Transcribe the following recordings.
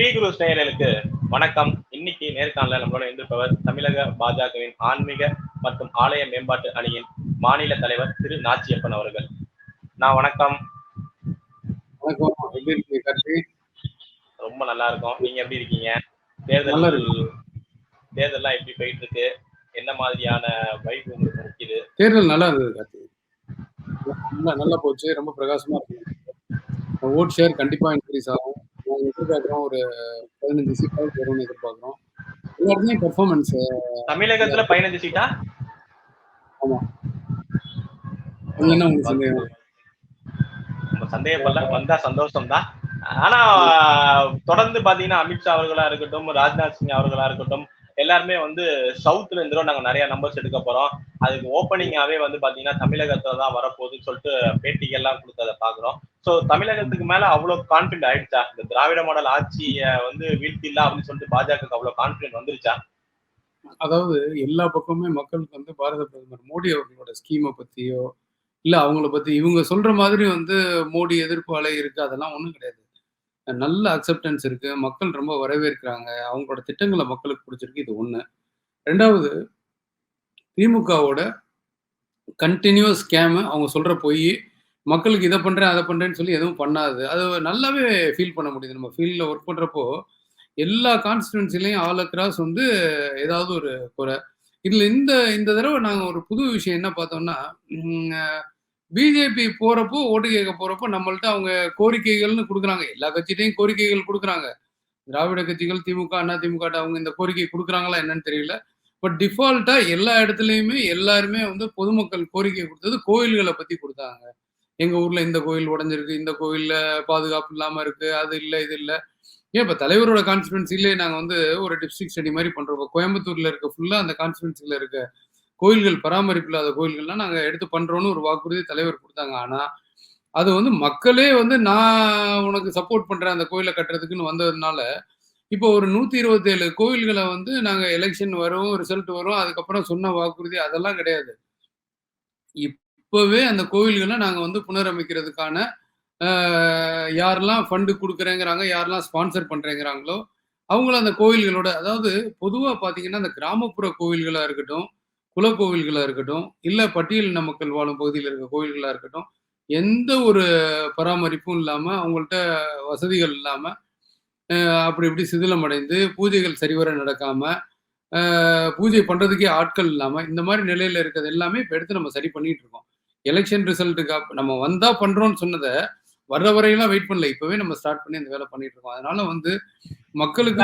B குரு நேயர்களுக்கு வணக்கம். இன்னைக்கு நேர்காணல நம்மளோட இருந்திருப்பவர் தமிழக பாஜகவின் ஆன்மீக மற்றும் ஆலய மேம்பாட்டு அணியின் மாநில தலைவர் திரு நாச்சியப்பன் அவர்கள். நான் வணக்கம். ரொம்ப நல்லா இருக்கோம். நீங்க எப்படி இருக்கீங்க? தேர்தல் தேர்தல்லாம் எப்படி போயிட்டு இருக்கு என்ன மாதிரியான வைப் உங்களுக்கு முக்கியது தேர்தல் நல்லா இருந்தது நல்லா நல்லா போச்சு. ரொம்ப பிரகாசமா இருக்கு. ஓட் ஷேர் கண்டிப்பா இன்க்ரீஸ் ஆகும். எதிர்பார்க்குறோம். ஒரு பதினஞ்சு சீட்டாவது வரும்னு எதிர்பார்க்குறோம். எல்லா இடத்துலையும் பெர்ஃபார்மன்ஸ் தமிழகத்துல பதினஞ்சு சீட்டா ஆமா. என்ன உங்களுக்கு சந்தேகம். நம்ம சந்தேகப்படல. வந்தா சந்தோஷம் தான் ஆனா தொடர்ந்து பாத்தீங்கன்னா அமித்ஷா அவர்களா இருக்கட்டும் ராஜ்நாத் சிங் அவர்களா இருக்கட்டும் எல்லாருமே வந்து சவுத்ல இருந்தோம் நாங்க நிறைய நம்பர்ஸ் எடுக்க போறோம். அதுக்கு ஓப்பனிங்காவே வந்து பாத்தீங்கன்னா தமிழகத்துல தான் வரப்போகுதுன்னு சொல்லிட்டு பேட்டிகள்லாம் கொடுத்ததை பாக்குறோம். சோ தமிழகத்துக்கு மேல அவ்வளவு கான்பிடன்ட் ஆயிடுச்சா? இந்த திராவிட மாடல் ஆட்சியை வந்து வீழ்த்தில அப்படின்னு சொல்லிட்டு பாஜக அவ்வளவு கான்பிடன்ட் வந்துருச்சா? அதாவது எல்லா பக்கமுமே மக்களுக்கு வந்து பாரத பிரதமர் மோடி அவர்களோட ஸ்கீமை பத்தியோ இல்ல அவங்கள பத்தி இவங்க சொல்ற மாதிரி வந்து மோடி எதிர்ப்பு அலை இருக்கு அதெல்லாம் ஒண்ணும் கிடையாது. நல்ல அக்செப்டன்ஸ் இருக்கு மக்கள் ரொம்ப வரவேற்கிறாங்க அவங்களோட திட்டங்களை மக்களுக்கு பிடிச்சிருக்கு இது ஒண்ணு. ரெண்டாவது திமுகவோட கண்டினியூஸ் ஸ்கேமு அவங்க சொல்ற போய் மக்களுக்கு இதை பண்றேன் அதை பண்றேன்னு சொல்லி எதுவும் பண்ணாது. அது நல்லாவே ஃபீல் பண்ண முடியுது. நம்ம ஃபீல்டில் ஒர்க் பண்றப்போ எல்லா கான்ஸ்டுவன்சிலையும் ஆல் அக்ராஸ் வந்து ஏதாவது ஒரு குறை. இதுல இந்த இந்த தடவை நாங்க ஒரு புது விஷயம் என்ன பார்த்தோம்னா பிஜேபி போறப்போ ஓட்டு கேட்க போறப்போ நம்மள்ட்ட அவங்க கோரிக்கைகள்னு கொடுக்குறாங்க. எல்லா கட்சியிலையும் கோரிக்கைகள் கொடுக்குறாங்க. திராவிட கட்சிகள் திமுக அண்ணா திமுக அவங்க இந்த கோரிக்கை கொடுக்குறாங்களா என்னன்னு தெரியல. பட் டிஃபால்ட்டா எல்லா இடத்துலையுமே எல்லாருமே வந்து பொதுமக்கள் கோரிக்கை கொடுத்தது கோயில்களை பத்தி கொடுத்தாங்க. எங்க ஊர்ல இந்த கோயில் உடஞ்சிருக்கு இந்த கோயில்ல பாதுகாப்பு இல்லாம இருக்கு அது இல்லை இது இல்லை. ஏன் இப்போ தலைவரோட கான்ஸ்டிடுவன்சிலே நாங்கள் வந்து ஒரு டிஸ்ட்ரிக்ட் ஸ்டடி மாதிரி பண்ணுறோம் கோயம்புத்தூர்ல இருக்க ஃபுல்லாக அந்த கான்ஸ்டிடுவன்சியில் இருக்க கோயில்கள் பராமரிப்பு இல்லாத கோயில்கள்லாம் நாங்கள் எடுத்து பண்ணுறோன்னு ஒரு வாக்குறுதி தலைவர் கொடுத்தாங்க. ஆனால் அது வந்து மக்களே வந்து நான் உனக்கு சப்போர்ட் பண்ணுறேன் அந்த கோயிலை கட்டுறதுக்குன்னு வந்ததுனால இப்போ ஒரு நூற்றி இருபத்தேழு கோயில்களை வந்து நாங்கள் எலெக்ஷன் வரும் ரிசல்ட் வரும் அதுக்கப்புறம் சொன்ன வாக்குறுதி அதெல்லாம் கிடையாது. இப்போவே அந்த கோவில்களை நாங்கள் வந்து புனரமைக்கிறதுக்கான யாரெல்லாம் ஃபண்டு கொடுக்குறேங்கிறாங்க யாரெல்லாம் ஸ்பான்சர் பண்ணுறேங்கிறாங்களோ அவங்களும் அந்த கோவில்களோட அதாவது பொதுவாக பார்த்தீங்கன்னா அந்த கிராமப்புற கோவில்களாக இருக்கட்டும் குலக்கோவில்களாக இருக்கட்டும் இல்லை பட்டியலின மக்கள் வாழும் பகுதியில் இருக்க கோவில்களாக இருக்கட்டும் எந்த ஒரு பராமரிப்பும் இல்லாமல் அவங்கள்ட்ட வசதிகள் இல்லாமல் அப்படி இப்படி சிதிலம் அடைந்து பூஜைகள் சரிவர நடக்காமல் பூஜை பண்ணுறதுக்கே ஆட்கள் இல்லாமல் இந்த மாதிரி நிலையில் இருக்கிறது எல்லாமே இப்போ எடுத்து நம்ம சரி பண்ணிகிட்டு இருக்கோம். எலெக்ஷன் ரிசல்ட்டுக்கு நம்ம வந்தா பண்றோம்னு சொன்னதை வர்ற வரையெல்லாம் வெயிட் பண்ணல. இப்பவே நம்ம ஸ்டார்ட் பண்ணி அந்த வேலை பண்ணிட்டு இருக்கோம். அதனால வந்து மக்களுக்கு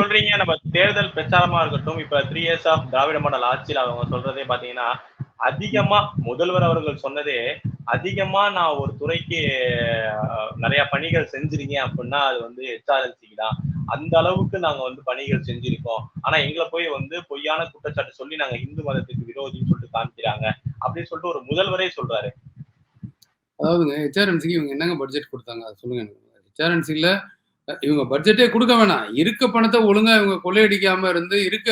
சொல்றீங்க? நம்ம தேர்தல் பிரச்சாரமா இருக்கட்டும் இப்ப three years of Dravida model ஆட்சியில் அவங்க சொல்றதே பாத்தீங்கன்னா அதிகமா முதல்வர் அவர்கள் சொன்னதே அதிகமா நான் ஒரு துறைக்கு நிறைய பணிகள் செஞ்சிருக்கேன் அப்படின்னா அது வந்து ஹெச்ஆர்எல்சிக்கு தான். அந்த அளவுக்கு நாங்க வந்து பணிகள் செஞ்சிருக்கோம். ஆனா எங்களை போய் வந்து பொய்யான குற்றச்சாட்டு சொல்லி நாங்க இந்து மதத்துக்கு விரோதின்னு சொல்லிட்டு காமிக்கிறாங்க. அப்படின்னு சொல்லிட்டு ஒரு முதல்வரே சொல்றாரு. அதாவதுங்க ஹெச்ஆர்என்சிக்கு இவங்க என்னங்க பட்ஜெட் கொடுத்தாங்க? சொல்லுங்க ஹெச்ஆர்என்சில இவங்க பட்ஜெட்டே கொடுக்க வேணாம். இருக்க பணத்தை ஒழுங்கா இவங்க கொள்ளையடிக்காம இருந்து இருக்க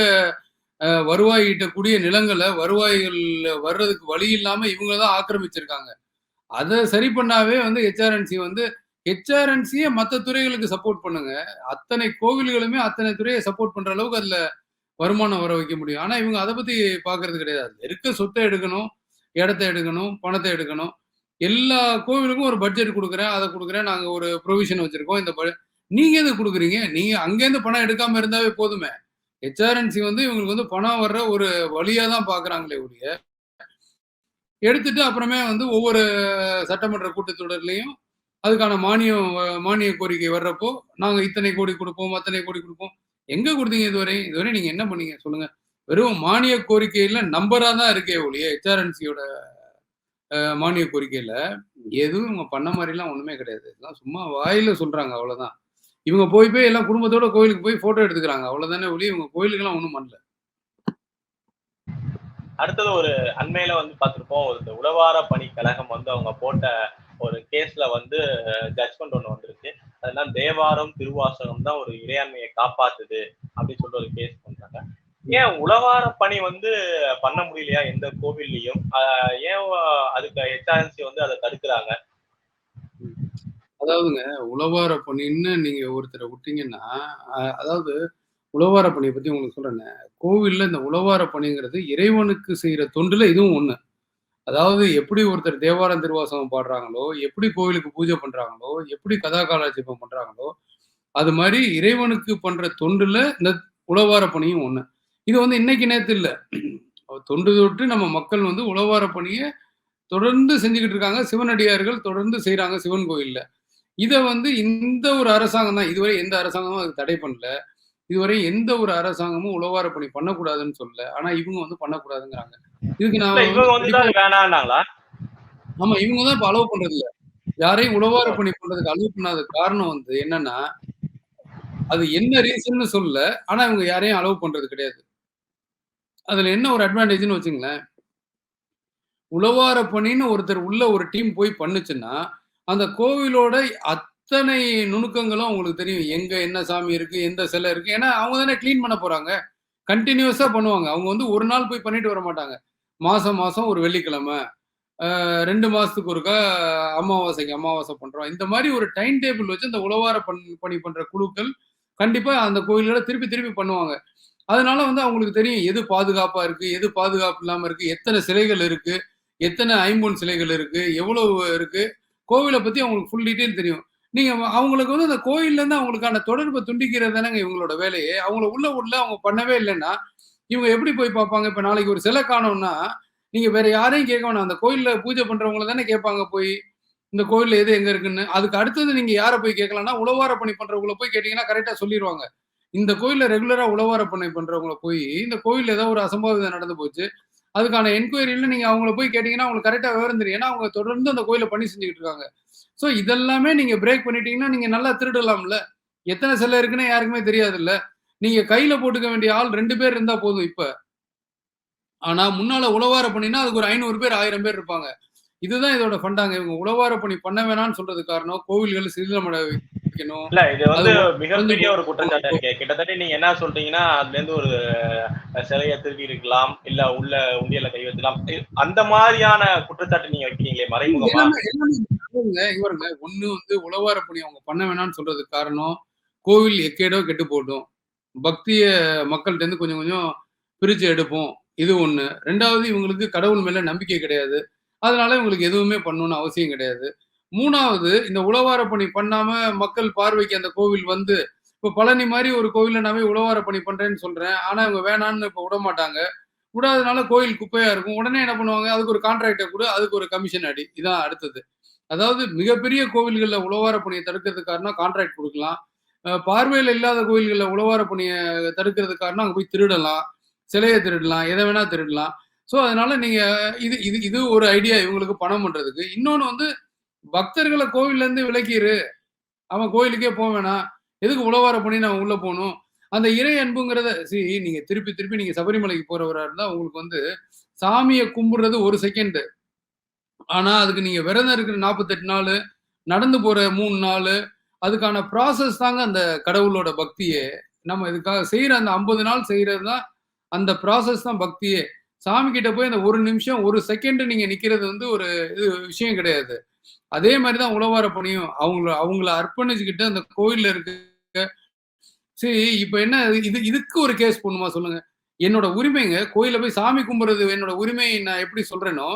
வருவாய் ஈட்டக்கூடிய நிலங்களை வருவாய்கள் வர்றதுக்கு வழி இல்லாம இவங்க தான் ஆக்கிரமிச்சிருக்காங்க. அதை சரி பண்ணாவே வந்து ஹெச்ஆர்என்சி வந்து ஹெச்ஆர்என்சியை மற்ற துறைகளுக்கு சப்போர்ட் பண்ணுங்க. அத்தனை கோவில்களுமே அத்தனை துறையை சப்போர்ட் பண்ற அளவுக்கு அதுல வருமானம் வர வைக்க முடியும். ஆனா இவங்க அதை பத்தி பாக்குறது கிடையாது. இருக்க சொத்தை எடுக்கணும் இடத்த எடுக்கணும் பணத்தை எடுக்கணும். எல்லா கோவிலுக்கும் ஒரு பட்ஜெட் கொடுக்குறேன் அதை கொடுக்குறேன். நாங்க ஒரு ப்ரொவிஷன் வச்சிருக்கோம். இந்த நீங்க எது கொடுக்குறீங்க? நீங்க அங்கேருந்து பணம் எடுக்காம இருந்தாவே போதுமே. ஹெச்ஆர்என்சி வந்து இவங்களுக்கு வந்து பணம் வர்ற ஒரு வழியா தான் பாக்குறாங்களே ஒழிய எடுத்துட்டு அப்புறமே வந்து ஒவ்வொரு சட்டமன்ற கூட்டத்தொடர்லையும் அதுக்கான மானியம் மானிய கோரிக்கை வர்றப்போ நாங்க இத்தனை கோடி கொடுப்போம் அத்தனை கோடி கொடுப்போம். எங்க கொடுத்தீங்க இதுவரை? இதுவரை நீங்க என்ன பண்ணீங்க? சொல்லுங்க. வெறும் மானிய கோரிக்கையில் நம்பரா தான் இருக்கே ஒழிய ஹெச்ஆர்என்சியோட மானிய கோரிக்கையில் எதுவும் இவங்க பண்ண மாதிரிலாம் ஒண்ணுமே கிடையாது. இதெல்லாம் சும்மா வாயில சொல்றாங்க அவ்வளவுதான். இவங்க போய் போய் எல்லாம் குடும்பத்தோட கோயிலுக்கு போய் ஃபோட்டோ எடுத்துக்கிறாங்க. அவ்வளவுதானே ஒளி இவங்க கோயிலுக்கெல்லாம் ஒண்ணும் பண்ணல. அடுத்தது ஒரு அண்மையில வந்து பார்த்துருப்போம் ஒரு உளவார பணி கழகம் வந்து அவங்க போட்ட ஒரு கேஸ்ல வந்து ஜட்மெண்ட் ஒண்ணு வந்திருக்கு அதெல்லாம் தேவாரம் திருவாசகம் தான் ஒரு இறையாண்மையை காப்பாத்துது அப்படின்னு சொல்லிட்டு ஒரு கேஸ் பண்றாங்க ஏன் உளவார பணி வந்து பண்ண முடியலையா எந்த கோவில்லையும் ஏன் அதுக்கு ஹெச்ஆர்என்சி வந்து அதை தடுக்கிறாங்க அதாவதுங்க உழவார பணின்னு நீங்க ஒருத்தரை விட்டீங்கன்னா, அதாவது உழவார பணியை பத்தி உங்களுக்கு சொல்றேனே. கோவில்ல இந்த உழவார பணிங்கிறது இறைவனுக்கு செய்யற தொண்டுல இதுவும் ஒண்ணு. அதாவது எப்படி ஒருத்தர் தேவாரம், திருவாசகம் பாடுறாங்களோ, எப்படி கோவிலுக்கு பூஜை பண்றாங்களோ, எப்படி கதா காலட்சேபம் பண்றாங்களோ, அது மாதிரி இறைவனுக்கு பண்ற தொண்டுல இந்த உழவார பணியும் ஒண்ணு. இது வந்து இன்னைக்கு நேத்து இல்லை தொண்டு தொட்டு நம்ம மக்கள் வந்து உழவார பணியை தொடர்ந்து செஞ்சுக்கிட்டு இருக்காங்க. சிவனடியார்கள் தொடர்ந்து செய்யறாங்க சிவன் கோயில்ல. இதை வந்து இந்த ஒரு அரசாங்கம் தான் இதுவரை எந்த அரசாங்கமும் அது தடை பண்ணல. இதுவரை எந்த ஒரு அரசாங்கமும் உழவார பணி பண்ணக்கூடாதுன்னு சொல்லல. ஆனா இவங்க வந்து பண்ணக்கூடாதுங்கிறாங்க. இதுக்கு நான் இல்ல இவங்க வந்து? ஆமா. இவங்க தான் இப்ப அலோவ் பண்றதில்ல. யாரையும் உழவார பணி பண்றதுக்கு அலோவ் பண்ணாத காரணம் வந்து என்னன்னா, அது என்ன ரீசன்னு சொல்லல. ஆனா இவங்க யாரையும் அலோவ் பண்றது கிடையாது. அதுல என்ன ஒரு அட்வான்டேஜ்ன்னு வச்சுக்கங்களேன். உழவார பணின்னு ஒருத்தர் உள்ள ஒரு டீம் போய் பண்ணுச்சுன்னா, அந்த கோவிலோட அத்தனை நுணுக்கங்களும் அவங்களுக்கு தெரியும். எங்க என்ன சாமி இருக்கு, எந்த சிலை இருக்கு. ஏன்னா அவங்க தானே கிளீன் பண்ண போறாங்க. கன்டினியூஸா பண்ணுவாங்க. அவங்க வந்து ஒரு நாள் போய் பண்ணிட்டு வர மாட்டாங்க. மாதம் மாதம் ஒரு வெள்ளிக்கிழமை, ரெண்டு மாதத்துக்கு ஒருக்கா அமாவாசைக்கு அமாவாசை பண்ணுறோம் இந்த மாதிரி ஒரு டைம் டேபிள் வச்சு அந்த உழவார பண் பணி பண்ணுற குழுக்கள் கண்டிப்பாக அந்த கோயில்களை திருப்பி திருப்பி பண்ணுவாங்க. அதனால வந்து அவங்களுக்கு தெரியும் எது பாதுகாப்பாக இருக்குது எது பாதுகாப்பு இல்லாமல் இருக்குது எத்தனை சிலைகள் இருக்குது எத்தனை ஐம்பொன் சிலைகள் இருக்குது எவ்வளோ இருக்குது கோவிலை பற்றி அவங்களுக்கு ஃபுல் டீட்டெயில் தெரியும். நீங்க அவங்களுக்கு வந்து அந்த கோயில்லேருந்து அவங்களுக்கான தொடர்பை துண்டிக்கிறது தானேங்க இவங்களோட வேலையே. அவங்கள உள்ள உள்ள அவங்க பண்ணவே இல்லைன்னா இவங்க எப்படி போய் பார்ப்பாங்க? இப்போ நாளைக்கு ஒரு சிலை காணோம்னா, நீங்கள் வேற யாரையும் கேட்க வேணாம். அந்த கோயிலில் பூஜை பண்ணுறவங்கள தானே கேட்பாங்க போய். இந்த கோயிலில் எது எங்கே இருக்குன்னு. அதுக்கு அடுத்தது நீங்கள் யாரை போய் கேட்கலாம்னா, உழவார பணி பண்ணுறவங்கள போய் கேட்டிங்கன்னா கரெக்டாக சொல்லிருவாங்க. இந்த கோயிலில் ரெகுலராக உழவார பணி பண்ணுறவங்கள போய், இந்த கோயிலில் ஏதோ ஒரு அசம்பாவிதம் நடந்து போச்சு. அதுக்கான என்கொயரியில் நீங்கள் அவங்கள போய் கேட்டிங்கன்னா அவங்களுக்கு கரெக்டாக விவரம் தெரியும். ஏன்னா அவங்க தொடர்ந்து அந்த கோயிலில் பணி செஞ்சுக்கிட்டு இருக்காங்க. ஸோ இதெல்லாமே நீங்கள் பிரேக் பண்ணிட்டீங்கன்னா, நீங்கள் நல்லா திருடலாம்ல. எத்தனை சிலை இருக்குன்னு யாருக்குமே தெரியாதுல்ல. நீங்க கையில போட்டுக்க வேண்டிய ஆள் 2 பேர் இருந்தா போதும் இப்ப. ஆனா முன்னால உழவார பணின்னா அதுக்கு ஒரு 500 பேர், 1000 பேர் இருப்பாங்க. இதுதான் இதோட ஃபண்டாங்க. இவங்க உழவார பணி பண்ண வேணாம்னு சொல்றதுக்கு காரணம், கோவில்கள் சிதிலமட வைக்கணும். இல்ல இது வந்து மிகப்பெரிய ஒரு குற்றச்சாட்டா இருக்கே. கிட்டத்தட்ட நீங்க என்ன சொல்றீங்கன்னா, அதுலேருந்து ஒரு சிலைய திருடி இருக்கலாம். இல்ல உள்ள உண்டியல்ல கை வைக்கலாம். அந்த மாரியான குற்றச்சாட்டு நீங்க வைக்கிறீங்களே மறைமுகமா? பாருங்க. ஒண்ணு வந்து உழவார பணி அவங்க பண்ண வேணாம்னு சொல்றதுக்கு காரணம், கோவில் எக்கேடோ கெட்டு போட்டும். பக்தியை மக்கள்கிட்ட இருந்து கொஞ்சம் கொஞ்சம் பிரிச்சு எடுப்போம். இது ஒன்று ரெண்டாவது இவங்களுக்கு கடவுள் மேல நம்பிக்கை கிடையாது. அதனால இவங்களுக்கு எதுவுமே பண்ணணும்னு அவசியம் கிடையாது. மூணாவது இந்த உழவார பணி பண்ணாம மக்கள் பார்வைக்கு அந்த கோவில் வந்து இப்ப பழனி மாதிரி ஒரு கோவிலில் நான் போய் உழவார பணி பண்றேன்னு சொல்றேன். ஆனா இவங்க வேணான்னு இப்ப விடமாட்டாங்க. விடாதனால கோயில் குப்பையா இருக்கும். உடனே என்ன பண்ணுவாங்க? அதுக்கு ஒரு கான்ட்ராக்டை கூட அதுக்கு ஒரு கமிஷன் அடி. இதான் அடுத்தது. அதாவது மிகப்பெரிய கோவில்கள்ல உழவார பணியை தடுக்கிறதுக்கு கான்ட்ராக்ட் குடுக்கலாம். பார்வையில் இல்லாத கோயில்களில் உழவார பணியை தடுக்கிறதுக்காரனா அங்கே போய் திருடலாம். சிலையை திருடலாம். எதை வேணா திருடலாம். ஸோ அதனால நீங்க இது இது இது ஒரு ஐடியா இவங்களுக்கு பணம் பண்றதுக்கு. இன்னொன்னு வந்து பக்தர்களை கோவில்ல இருந்து அவன் கோயிலுக்கே போ வேணாம். எதுக்கு உழவார பணின்னு நான் உள்ள போகணும் அந்த இறை அன்புங்கிறத சி நீங்க திருப்பி திருப்பி நீங்க சபரிமலைக்கு போறவரா இருந்தா உங்களுக்கு வந்து சாமியை கும்பிடுறது ஒரு செகண்டு ஆனா அதுக்கு நீங்க விரதம் இருக்கிற நாற்பத்தெட்டு நாள் நடந்து போற மூணு நாள் அதுக்கான ப்ராசஸ் தாங்க அந்த கடவுளோட பக்தியே. நம்ம இதுக்காக செய்கிற அந்த 50 நாள் செய்கிறது தான் அந்த ப்ராசஸ் தான் பக்தியே. சாமி கிட்ட போய் அந்த ஒரு நிமிஷம், ஒரு செகண்ட் நீங்க நிக்கிறது வந்து ஒரு இது விஷயம் கிடையாது. அதே மாதிரி தான் உழவார பணியும். அவங்கள அவங்கள அர்ப்பணிச்சுக்கிட்டு அந்த கோயில்ல இருக்க சரி இப்ப என்ன இது இதுக்கு ஒரு கேஸ் போடணுமா சொல்லுங்க? என்னோட உரிமைங்க. கோயிலில் போய் சாமி கும்புறது என்னோட உரிமை நான் எப்படி சொல்றேனோ,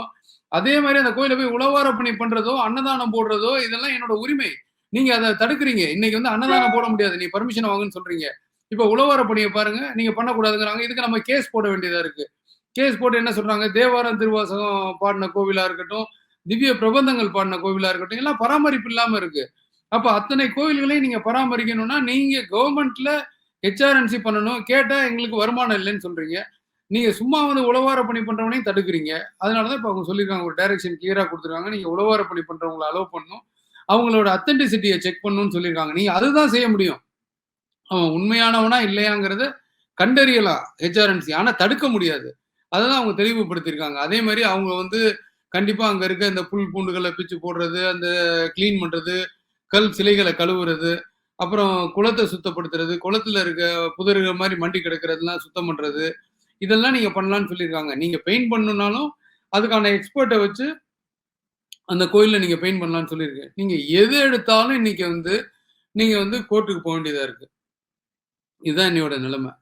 அதே மாதிரி அந்த கோயிலில் போய் உழவார பணி பண்றதோ, அன்னதானம் போடுறதோ இதெல்லாம் என்னோட உரிமை. நீங்க அத தடுக்குறீங்க. இன்னைக்கு வந்து அன்னதானம் போட முடியாது. நீ பெர்மிஷன் வாங்குன்னு சொல்றீங்க. இப்ப உழவார பணிய பாருங்க. நீங்க பண்ணக்கூடாதுங்கிறாங்க. இதுக்கு நம்ம கேஸ் போட வேண்டியதா இருக்கு. கேஸ் போட்டு என்ன சொல்றாங்க? தேவாரம், திருவாசகம் பாடுன கோவிலா இருக்கட்டும், திவ்ய பிரபந்தங்கள் பாடுன கோவிலா இருக்கட்டும், எல்லாம் பராமரிப்பு இல்லாம இருக்கு. அப்ப அத்தனை கோவில்களையும் நீங்க பராமரிக்கணும்னா, நீங்க கவர்மெண்ட்ல ஹெச்ஆர்என்சி பண்ணணும். கேட்டா எங்களுக்கு வருமானம் இல்லன்னு சொல்றீங்க. நீங்க சும்மா வந்து உழவார பணி பண்றவனையும் தடுக்குறீங்க. அதனால தான் இப்ப அவங்க சொல்லியிருக்காங்க. ஒரு டைரக்ஷன் கிளியரா குடுத்துருக்காங்க. நீங்க உழவார பணி பண்றவங்கள அலோவ் பண்ணணும். அவங்களோட அத்தன்டிசிட்டியை செக் பண்ணணும்னு சொல்லியிருக்காங்க. நீ அதுதான் செய்ய முடியும். அவன் உண்மையானவனா இல்லையாங்கிறத கண்டறியலாம் ஹெச்ஆர்என்சி. ஆனால் தடுக்க முடியாது. அதுதான் அவங்க தெளிவுபடுத்தியிருக்காங்க. அதே மாதிரி அவங்க வந்து கண்டிப்பாக அங்கே இருக்க இந்த புல் பூண்டுகளை பிச்சு போடுறது, அந்த கிளீன் பண்ணுறது கல் சிலைகளை கழுவுறது, அப்புறம் குளத்தை சுத்தப்படுத்துறது, குளத்தில் இருக்க புதர்கள் மாதிரி மண்டி கிடக்கிறதுலாம் சுத்தம் பண்ணுறது இதெல்லாம் நீங்கள் பண்ணலான்னு சொல்லியிருக்காங்க. நீங்கள் பெயிண்ட் பண்ணுனாலும் அதுக்கான எக்ஸ்பர்ட்டை வச்சு அந்த கோயிலில் நீங்கள் பெயிண்ட் பண்ணலாம்னு சொல்லியிருக்கேன். நீங்கள் எது எடுத்தாலும் இன்னைக்கு வந்து நீங்கள் வந்து கோர்ட்டுக்கு போக வேண்டியதாக இருக்கு. இதுதான் என்னையோட நிலைமை.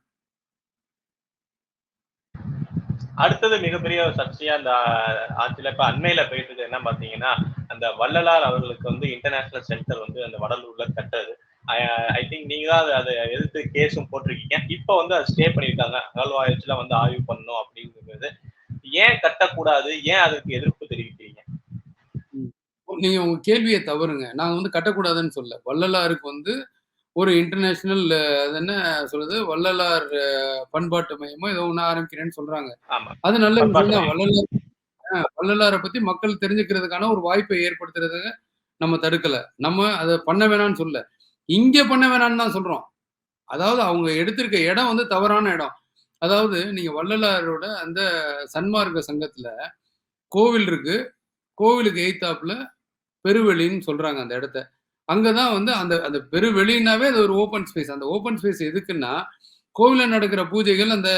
அடுத்தது மிகப்பெரிய சர்ச்சையா அந்த ஆட்சியில இப்ப அண்மையில போயிட்டு என்ன பாத்தீங்கன்னா அந்த வள்ளலார் அவர்களுக்கு வந்து இன்டர்நேஷனல் சென்டர் வந்து அந்த வடலூர்ல கட்டுறது ஐ திங்க் நீங்க தான் அதை அதை எதிர்த்து கேஸும் போட்டிருக்கீங்க இப்போ வந்து அதை ஸ்டே பண்ணியிருக்காங்க அகழ்வாய்ச்சில வந்து ஆய்வு பண்ணணும் அப்படிங்கிறது ஏன் கட்டக்கூடாது ஏன் அதுக்கு எதிர்ப்பு தெரிவிக்கிறீங்க நீங்க உங்க கேள்வியை தவறுங்க. நாங்க வந்து கட்டக்கூடாதுன்னு சொல்லல. வள்ளலாருக்கு வந்து ஒரு இன்டர்நேஷனல் அது என்ன சொல்றது வள்ளலார் பண்பாட்டு மையமோ ஏதோ ஒண்ணு ஆரம்பிக்கிறேன்னு சொல்றாங்க. அது நல்ல விஷயம். வள்ளலார் வள்ளலாரை பத்தி மக்கள் தெரிஞ்சுக்கிறதுக்கான ஒரு வாய்ப்பை ஏற்படுத்துறத நம்ம தடுக்கல. நம்ம அதை பண்ண வேணாம்னு சொல்லல. இங்க பண்ண வேணாம்னு தான் சொல்றோம். அதாவது அவங்க எடுத்திருக்க இடம் வந்து தவறான இடம். அதாவது நீங்க வள்ளலாரோட அந்த சன்மார்க்க சங்கத்துல கோவில் இருக்கு. கோவிலுக்கு எய்த்தாப்புல பெருவெளின்னு சொல்றாங்க அந்த இடத்த. அங்கதான் வந்து அந்த அந்த பெருவெளினாவே அது ஒரு ஓப்பன் ஸ்பேஸ். அந்த ஓப்பன் ஸ்பேஸ் எதுக்குன்னா, கோவில்ல நடக்கிற பூஜைகள், அந்த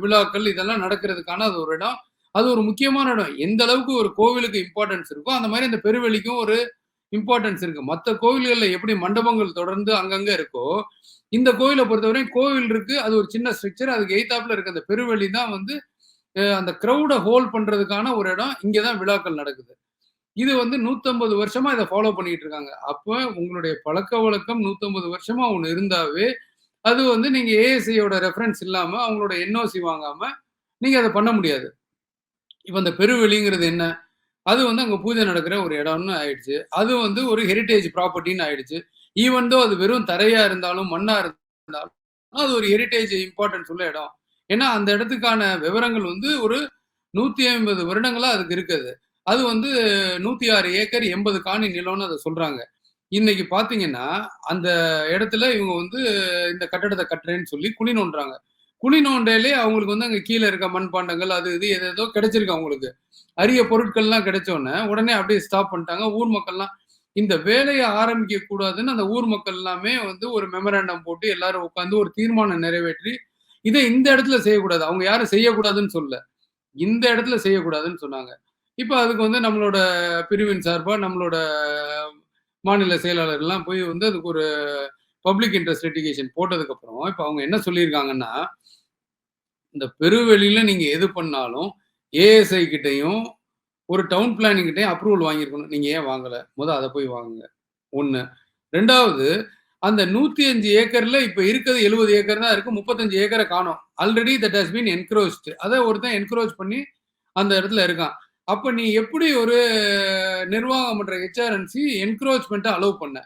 விழாக்கள் இதெல்லாம் நடக்கிறதுக்கான அது ஒரு இடம். அது ஒரு முக்கியமான இடம். எந்த அளவுக்கு ஒரு கோவிலுக்கு இம்பார்ட்டன்ஸ் இருக்கோ, அந்த மாதிரி அந்த பெருவெளிக்கும் ஒரு இம்பார்ட்டன்ஸ் இருக்கு. மற்ற கோவில்கள்ல எப்படி மண்டபங்கள் தொடர்ந்து அங்கங்க இருக்கோ, இந்த கோவிலை பொறுத்தவரை கோவில் இருக்கு. அது ஒரு சின்ன ஸ்ட்ரக்சர். அதுக்கு எய்தாப்ல இருக்க அந்த பெருவெளி தான் வந்து அந்த க்ரௌடை ஹோல்ட் பண்றதுக்கான ஒரு இடம். இங்கதான் விழாக்கள் நடக்குது. இது வந்து 150 வருஷமா இதை ஃபாலோ பண்ணிட்டு இருக்காங்க. அப்ப உங்களுடைய பழக்கவழக்கம் 150 வருஷமா ஒண்ணு இருந்தாவே, அது வந்து நீங்க ஏஎஸ்ஐயோட ரெஃபரன்ஸ் இல்லாம, அவங்களோட என்ஓசி வாங்காம, நீங்க அதை பண்ண முடியாது. இப்ப அந்த பெருவெளிங்கிறது என்ன? அது வந்து அங்க பூஜை நடக்கிற ஒரு இடம்னு ஆயிடுச்சு. அது வந்து ஒரு ஹெரிட்டேஜ் ப்ராப்பர்ட்டின்னு ஆயிடுச்சு. ஈவன் தோ அது வெறும் தரையா இருந்தாலும், மண்ணா இருந்தாலும், அது ஒரு ஹெரிட்டேஜ் இம்பார்ட்டன்ஸ் உள்ள இடம். ஏன்னா, அந்த இடத்துக்கான விவரங்கள் வந்து ஒரு 150 வருடங்களா அதுக்கு இருக்குது. அது வந்து 106 ஏக்கர் 80 காணி நிலம்னு அதை சொல்றாங்க. இன்னைக்கு பார்த்தீங்கன்னா, அந்த இடத்துல இவங்க வந்து இந்த கட்டடத்தை கட்டுறேன்னு சொல்லி குழி நோண்டுறாங்க. குழி நோண்டையிலே அவங்களுக்கு வந்து அங்க கீழே இருக்க மண்பாண்டங்கள் அது இது ஏதேதோ கிடைச்சிருக்கு அவங்களுக்கு. அரிய பொருட்கள்லாம் கிடைச்சோடனே உடனே, அப்படியே ஸ்டாப் பண்ணிட்டாங்க. ஊர் மக்கள்லாம் இந்த வேலையை ஆரம்பிக்க கூடாதுன்னு அந்த ஊர் மக்கள் எல்லாமே வந்து ஒரு மெமராண்டம் போட்டு எல்லாரும் உட்காந்து ஒரு தீர்மானம் நிறைவேற்றி, இதை இந்த இடத்துல செய்யக்கூடாது. அவங்க யாரும் செய்யக்கூடாதுன்னு சொல்லல. இந்த இடத்துல செய்யக்கூடாதுன்னு சொன்னாங்க. இப்போ அதுக்கு வந்து நம்மளோட பிரிவின் சார்பாக நம்மளோட மாநில செயலாளர்லாம் போய் வந்து அதுக்கு ஒரு பப்ளிக் இன்ட்ரெஸ்ட் லிட்டிகேஷன் போட்டதுக்கப்புறம், இப்போ அவங்க என்ன சொல்லியிருக்காங்கன்னா, இந்த பெருவெளியில் நீங்கள் எது பண்ணாலும் ஏஎஸ்ஐ கிட்டையும் ஒரு டவுன் பிளானிங் கிட்டையும் அப்ரூவல் வாங்கியிருக்கணும். நீங்கள் ஏன் வாங்கலை முதல் அதை போய் வாங்குங்க. 1. 2வது அந்த நூற்றி அஞ்சு ஏக்கரில் இப்போ இருக்கிறது 70 ஏக்கர் தான் இருக்கு. 35 ஏக்கர காணோம். Already that has been encroached. அதை ஒருத்தன் என்க்ரோச் பண்ணி அந்த இடத்துல இருக்கான். அப்ப நீ எப்படி ஒரு நிர்வாகம் பண்ற ஹெச்ஆர்என்சி என்க்ரோச்மென்ட்ட அலோவ் பண்ண?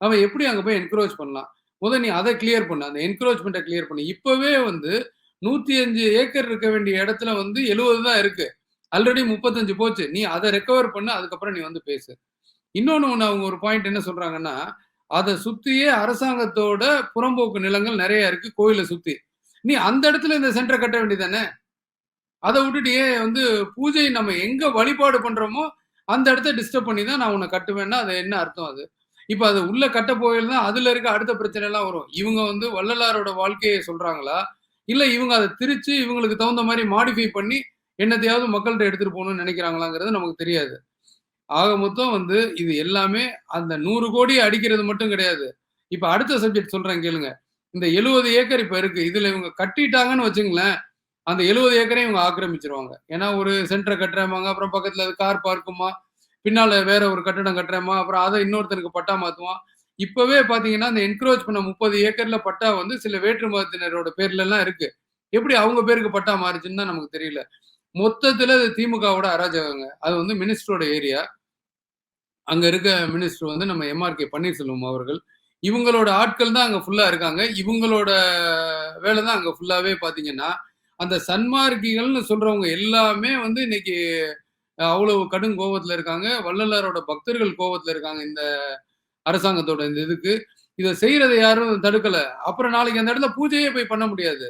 அவன் எப்படி அங்க போய் என்க்ரோச் பண்ணலாம்? முதல் நீ அதை கிளியர் பண்ண அந்த என்க்ரோச்மெண்ட்டை கிளியர் பண்ணு. இப்பவே வந்து 105 ஏக்கர் இருக்க வேண்டிய இடத்துல வந்து 70 தான் இருக்கு. ஆல்ரெடி 35 போச்சு. நீ அதை ரெக்கவர் பண்ணு. அதுக்கப்புறம் நீ வந்து பேசு. இன்னொன்னு ஒண்ணு அவங்க ஒரு பாயிண்ட் என்ன சொல்றாங்கன்னா, அதை சுத்தியே அரசாங்கத்தோட புறம்போக்கு நிலங்கள் நிறைய இருக்கு கோயில சுத்தி. நீ அந்த இடத்துல இந்த சென்டரை கட்ட வேண்டியது தானே? அதை விட்டுட்டு ஏன் வந்து பூஜை நம்ம எங்க வழிபாடு பண்றோமோ, அந்த இடத்த டிஸ்டர்ப் பண்ணி தான் நான் உன்னை கட்டுவேன்னா, அது என்ன அர்த்தம் அது? இப்ப அது உள்ள கட்ட போகையில அதுல இருக்க அடுத்த பிரச்சனை எல்லாம் வரும். இவங்க வந்து வள்ளலாரோட வாழ்க்கையை சொல்றாங்களா? இல்ல இவங்க அதை திரிச்சு இவங்களுக்கு தகுந்த மாதிரி மாடிஃபை பண்ணி என்னத்தையாவது மக்கள்கிட்ட எடுத்துட்டு போகணும்னு நினைக்கிறாங்களாங்கிறது நமக்கு தெரியாது. ஆக மொத்தம் வந்து இது எல்லாமே அந்த நூறு கோடி அடிக்கிறது மட்டும் கிடையாது. இப்ப அடுத்த சப்ஜெக்ட் சொல்றேன் கேளுங்க. இந்த 70 ஏக்கர் இப்ப இருக்கு. இதுல இவங்க கட்டிட்டாங்கன்னு வச்சுங்களேன், அந்த 70 ஏக்கரையும் இவங்க ஆக்கிரமிச்சிருவாங்க ஏன்னா ஒரு சென்டரை கட்டுறாமாங்க அப்புறம் பக்கத்துல கார் பார்க்குமா, பின்னால வேற ஒரு கட்டடம் கட்டுறாமா அப்புறம் அதை இன்னொருத்தனுக்கு பட்டா மாத்துவான். இப்பவே பார்த்தீங்கன்னா, அந்த என்க்ரோச் பண்ண 30 ஏக்கர்ல பட்டா வந்து சில வேற்று மதத்தினரோட பேர்லலாம் இருக்கு. எப்படி அவங்க பேருக்கு பட்டா மாறுச்சுன்னு தான் நமக்கு தெரியல. மொத்தத்துல அது திமுகவோட அராஜகங்க. அது வந்து மினிஸ்டரோட ஏரியா. அங்க இருக்க மினிஸ்டர் வந்து நம்ம எம்.ஆர்.கே. பன்னீர்செல்வம் அவர்கள். இவங்களோட ஆட்கள் தான் அங்க ஃபுல்லா இருக்காங்க. இவங்களோட வேலை தான் அங்க ஃபுல்லாவே பார்த்தீங்கன்னா, அந்த சன்மார்க்கிகள்னு சொல்றவங்க எல்லாமே வந்து இன்னைக்கு அவ்வளவு கடும் கோபத்துல இருக்காங்க. வள்ளலாரோட பக்தர்கள் கோபத்துல இருக்காங்க இந்த அரசாங்கத்தோட இந்த இதுக்கு. இதை செய்யறதை யாரும் தடுக்கல. அப்புறம் நாளைக்கு அந்த இடத்துல பூஜையே போய் பண்ண முடியாது.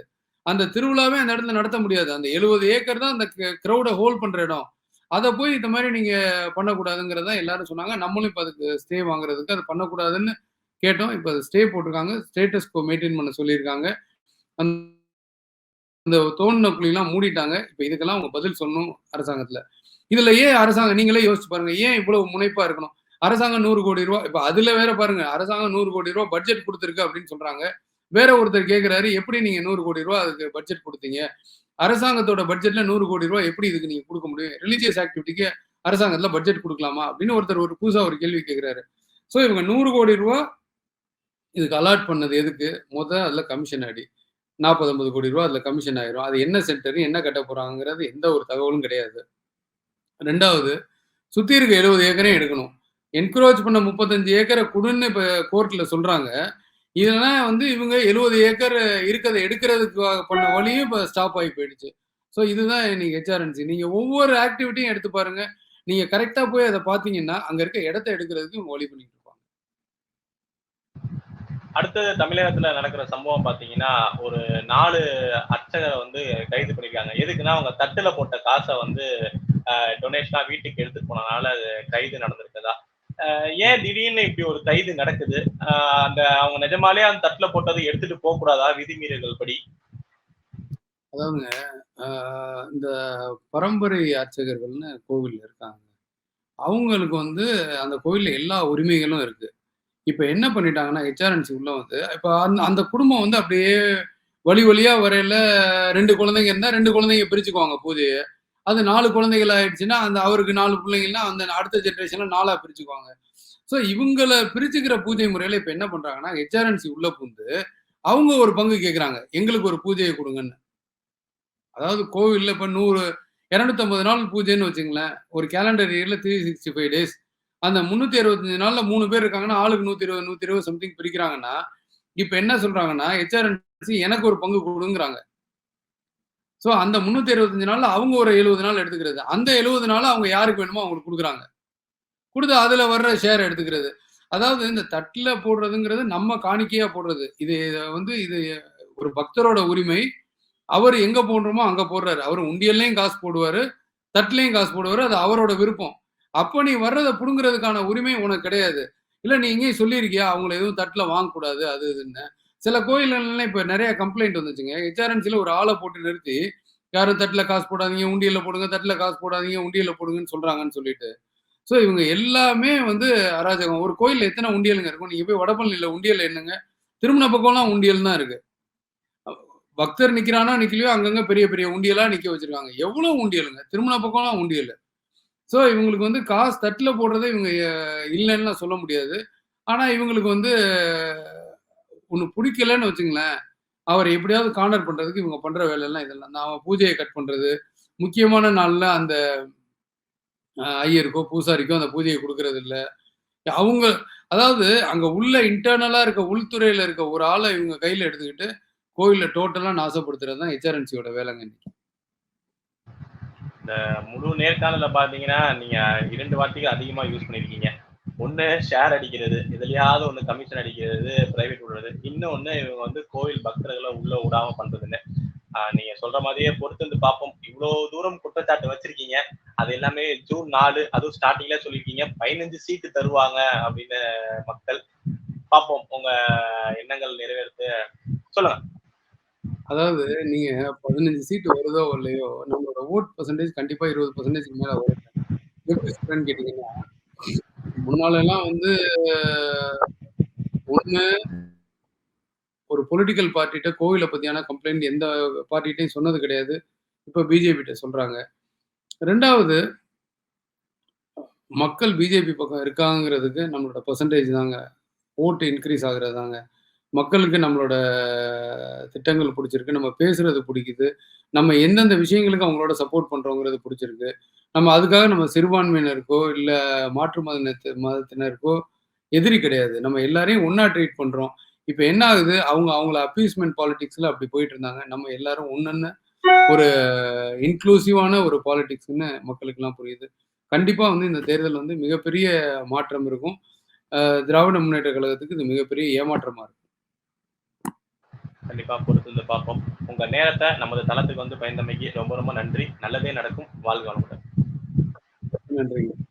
அந்த திருவிழாவே அந்த இடத்துல நடத்த முடியாது. அந்த 70 ஏக்கர் தான் அந்த க்ரௌடை ஹோல்ட் பண்ற இடம். அதை போய் இந்த மாதிரி நீங்க பண்ணக்கூடாதுங்கிறது எல்லாரும் சொன்னாங்க. நம்மளும் இப்போ அதுக்கு ஸ்டே வாங்குறதுக்கு அது பண்ணக்கூடாதுன்னு கேட்டோம். இப்போ அது ஸ்டே போட்டிருக்காங்க ஸ்டேட்டஸ் கோ மெயின்டெயின் பண்ண சொல்லியிருக்காங்க. அந்த இந்த தோணின குழிலாம் மூடிட்டாங்க. இப்போ இதுக்கெல்லாம் அவங்க பதில் சொல்லணும் அரசாங்கத்தில். இதுல ஏன் அரசாங்கம் நீங்களே யோசிச்சு பாருங்க ஏன் இவ்வளவு முனைப்பா இருக்கணும்? அரசாங்கம் நூறு கோடி ரூபா இப்போ அதுல வேற பாருங்க அரசாங்கம் நூறு கோடி ரூபா பட்ஜெட் கொடுத்துருக்கு அப்படின்னு சொல்றாங்க. வேற ஒருத்தர் கேட்குறாரு எப்படி நீங்க நூறு கோடி ரூபா அதுக்கு பட்ஜெட் கொடுத்தீங்க? அரசாங்கத்தோட பட்ஜெட்ல நூறு கோடி ரூபாய் எப்படி இதுக்கு நீங்க கொடுக்க முடியும்? ரிலீஜியஸ் ஆக்டிவிட்டிக்கு அரசாங்கத்துல பட்ஜெட் கொடுக்கலாமா? அப்படின்னு ஒருத்தர் ஒரு புதுசா ஒரு கேள்வி கேட்கிறாரு ஸோ இவங்க நூறு கோடி ரூபா இதுக்கு அலாட் பண்ணது எதுக்கு? முத அதுல கமிஷன் அடி. நாற்பது ஐம்பது கோடி ரூபா அதில் கமிஷன் ஆயிரும். அது என்ன சென்டர் என்ன கட்ட போகிறாங்கிறது எந்த ஒரு தகவலும் கிடையாது. ரெண்டாவது சுற்றி இருக்க எழுபது ஏக்கரையும் எடுக்கணும். என்கரேஜ் பண்ண முப்பத்தஞ்சு ஏக்கரை கொடுன்னு இப்போ கோர்ட்டில் சொல்கிறாங்க இதெல்லாம் வந்து இவங்க எழுபது ஏக்கர் இருக்கிறத எடுக்கிறதுக்கு பண்ண வழியும் இப்போ ஸ்டாப் ஆகி போயிடுச்சு. ஸோ இதுதான் இன்னைக்கு ஹெச்ஆர்என்சி நீங்கள் ஒவ்வொரு ஆக்டிவிட்டியும் எடுத்து பாருங்கள் நீங்கள் கரெக்டாக போய் அதை பார்த்தீங்கன்னா அங்கே இருக்க இடத்த எடுக்கிறதுக்கு இவங்க வழி பண்ணிக்கணும் அடுத்தது தமிழகத்துல நடக்கிற சம்பவம் பாத்தீங்கன்னா ஒரு நாலு அர்ச்சகரை வந்து கைது பண்ணிருக்காங்க. எதுக்குன்னா அவங்க தட்டுல போட்ட காசை வந்து டொனேஷனா வீட்டுக்கு எடுத்துட்டு போனனால அது கைது நடந்திருக்குதா? ஏன் திடீர்னு இப்படி ஒரு கைது நடக்குது? அந்த அவங்க நிஜமாலே அந்த தட்டுல போட்டதை எடுத்துட்டு போக கூடாதா விதிமீறல்கள் படி. அதாவதுங்க ஆஹ் இந்த பரம்பரை அர்ச்சகர்கள்னு கோவில்ல இருக்காங்க. அவங்களுக்கு வந்து அந்த கோவில்ல எல்லா உரிமைகளும் இருக்கு. இப்போ என்ன பண்ணிட்டாங்கன்னா ஹெச்ஆர்என்சி உள்ள வந்து இப்போ அந்த அந்த குடும்பம் வந்து அப்படியே வழி வழியா வரையில ரெண்டு குழந்தைங்க இருந்தால் ரெண்டு குழந்தைங்க பிரிச்சுக்குவாங்க பூஜையை அது நாலு குழந்தைகள் ஆயிடுச்சுன்னா அந்த அவருக்கு நாலு பிள்ளைங்கன்னா அந்த அடுத்த ஜென்ரேஷன்ல நாலா பிரிச்சுக்குவாங்க. ஸோ இவங்களை பிரிச்சுக்கிற பூஜை முறையில இப்போ என்ன பண்றாங்கன்னா ஹெச்ஆர்என்சி உள்ள பூந்து அவங்க ஒரு பங்கு கேட்குறாங்க எங்களுக்கு ஒரு பூஜையை கொடுங்கன்னு. அதாவது கோவில்ல இப்போ நூறு இரநூத்தம்பது நாள் பூஜைன்னு வச்சுங்களேன். ஒரு கேலண்டர் இயர்ல த்ரீ சிக்ஸ்டி ஃபைவ் டேஸ் அந்த முன்னூத்தி அறுபத்தஞ்சு நாளில் மூணு பேர் இருக்காங்கன்னா ஆளுக்கு நூத்தி இருபது நூற்றி இருபது சம்திங் பிரிக்கிறாங்கன்னா இப்போ என்ன சொல்றாங்கன்னா ஹெச்ஆர்என்சி எனக்கு ஒரு பங்கு கொடுங்கிறாங்க. ஸோ அந்த முந்நூற்றி அறுபத்தஞ்சு நாளில் அவங்க ஒரு எழுபது நாள் எடுத்துக்கிறது. அந்த எழுபது நாள் அவங்க யாருக்கு வேணுமோ அவங்களுக்கு கொடுக்குறாங்க. கொடுத்து அதில் வர்ற ஷேர் எடுத்துக்கிறது. அதாவது இந்த தட்டில் போடுறதுங்கிறது நம்ம காணிக்கையா போடுறது. இது வந்து இது ஒரு பக்தரோட உரிமை. அவர் எங்க போடுறோமோ அங்க போடுறாரு. அவர் உண்டியல்லையும் காசு போடுவாரு தட்டிலையும் காசு போடுவாரு. அது அவரோட விருப்பம். அப்போ நீ வர்றதை புடுங்குறதுக்கான உரிமை உனக்கு கிடையாது. இல்லை நீ இங்கேயும் சொல்லியிருக்கியா? அவங்கள எதுவும் தட்டில் வாங்கக்கூடாது அது இதுன்னு. சில கோயில்கள்லாம் இப்போ நிறைய கம்ப்ளைண்ட் வந்துச்சுங்க. ஹெச்ஆர்என்சியில் ஒரு ஆளை போட்டு நிறுத்தி யாரும் தட்டில் காசு போடாதீங்க உண்டியில் போடுங்க தட்டில் காசு போடாதீங்க உண்டியில் போடுங்கன்னு சொல்றாங்கன்னு சொல்லிட்டு. ஸோ இவங்க எல்லாமே வந்து அராஜகம். ஒரு கோயில்ல எத்தனை உண்டியலுங்க இருக்கும்? நீங்கள் போய் வடபழனியில் உண்டியல் என்னங்க? திருமண பக்கம்லாம் உண்டியல் தான் இருக்கு. பக்தர் நிற்கிறானா நிக்கலையோ அங்கங்கே பெரிய பெரிய உண்டியலாக நிற்க வச்சிருக்காங்க. எவ்வளோ உண்டியலுங்க? திருமண பக்கம்லாம் உண்டியல். ஸோ இவங்களுக்கு வந்து காசு தட்டில் போடுறதே இவங்க இல்லைன்னுலாம் சொல்ல முடியாது. ஆனால் இவங்களுக்கு வந்து ஒன்று பிடிக்கலன்னு வச்சுங்களேன் அவரை எப்படியாவது கார்னர் பண்ணுறதுக்கு இவங்க பண்ணுற வேலையெல்லாம் இதெல்லாம் நான் பூஜையை கட் பண்ணுறது முக்கியமான நாளில் அந்த ஐயருக்கோ பூசாரிக்கோ அந்த பூஜையை கொடுக்கறது இல்லை அவங்க அதாவது அங்கே உள்ள இன்டர்னலாக இருக்க உள்துறையில் இருக்க ஒரு ஆளை இவங்க கையில் எடுத்துக்கிட்டு கோயிலில் டோட்டலாக நாசப்படுத்துறது தான் ஹெச்ஆர்என்சியோட வேலைங்க இன்னைக்கு. இந்த முழு நேர்காணல பாத்தீங்கன்னா நீங்க இரண்டு வார்த்தைகள் அதிகமா யூஸ் பண்ணிருக்கீங்க. ஒண்ணு ஷேர் அடிக்கிறது இதுலயாவது ஒண்ணு கமிஷன் அடிக்கிறது பிரைவேட் விடுறது. இன்னொன்னு இவங்க வந்து கோயில் பக்தர்களை உள்ள விடாம பண்றதுன்னு. நீங்க சொல்ற மாதிரியே பொறுத்து வந்து பார்ப்போம். இவ்வளவு தூரம் குற்றச்சாட்டு வச்சிருக்கீங்க. அது எல்லாமே ஜூன் நாலு அதுவும் ஸ்டார்டிங்ல சொல்லிருக்கீங்க பதினஞ்சு சீட்டு தருவாங்க அப்படின்னு மக்கள். பார்ப்போம். உங்க எண்ணங்கள் நிறைவேறுத்து சொல்லுங்க. அதாவது நீங்க பதினஞ்சு சீட்டு வருதோ இல்லையோ நம்மளோட ஓட் பர்சன்டேஜ் கண்டிப்பா இருபது பர்சன்டேஜ் மேல வரும். எப்படி சொல்றேன்னு கேட்டீங்கன்னா முன்னால எல்லாம் வந்து ஒண்ணு ஒரு பொலிட்டிக்கல் பார்ட்டிகிட்ட கோவிலை பத்தியான கம்ப்ளைண்ட் எந்த பார்ட்டிகிட்டையும் சொன்னது கிடையாது. இப்ப பிஜேபிகிட்ட சொல்றாங்க. ரெண்டாவது மக்கள் பிஜேபி பக்கம் இருக்காங்கிறதுக்கு நம்மளோட பர்சன்டேஜ் தாங்க. ஓட்டு இன்க்ரீஸ் ஆகுறது தாங்க மக்களுக்கு நம்மளோட திட்டங்கள் பிடிச்சிருக்கு நம்ம பேசுறது பிடிக்குது நம்ம எந்தெந்த விஷயங்களுக்கு அவங்களோட சப்போர்ட் பண்றோங்கிறது பிடிச்சிருக்கு. நம்ம அதுக்காக நம்ம சிறுபான்மையினருக்கோ இல்ல மாற்று மத மதத்தினருக்கோ எதிரி கிடையாது. நம்ம எல்லாரையும் ஒன்னா ட்ரீட் பண்றோம். இப்ப என்ன ஆகுது? அவங்க அவங்கள அப்பீஸ்மெண்ட் பாலிடிக்ஸ்ல அப்படி போயிட்டு இருந்தாங்க. நம்ம எல்லாரும் ஒன்னொன்னு ஒரு இன்க்ளூசிவான ஒரு பாலிடிக்ஸ்னு மக்களுக்கு எல்லாம் புரியுது. கண்டிப்பா வந்து இந்த தேர்தல் வந்து மிகப்பெரிய மாற்றம் இருக்கும். திராவிட முன்னேற்ற கழகத்துக்கு இது மிகப்பெரிய ஏமாற்றமா இருக்கும் கண்டிப்பா பொறுத்து வந்து பார்ப்போம். உங்க நேரத்தை நமது தளத்துக்கு வந்து பயந்தமைக்கு ரொம்ப ரொம்ப நன்றி. நல்லதே நடக்கும். வாழ்க வளமுடன். நன்றிங்க.